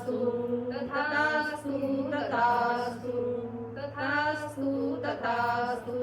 तथास्तु तथास्तु तथास्तु तथास्तु तथास्तु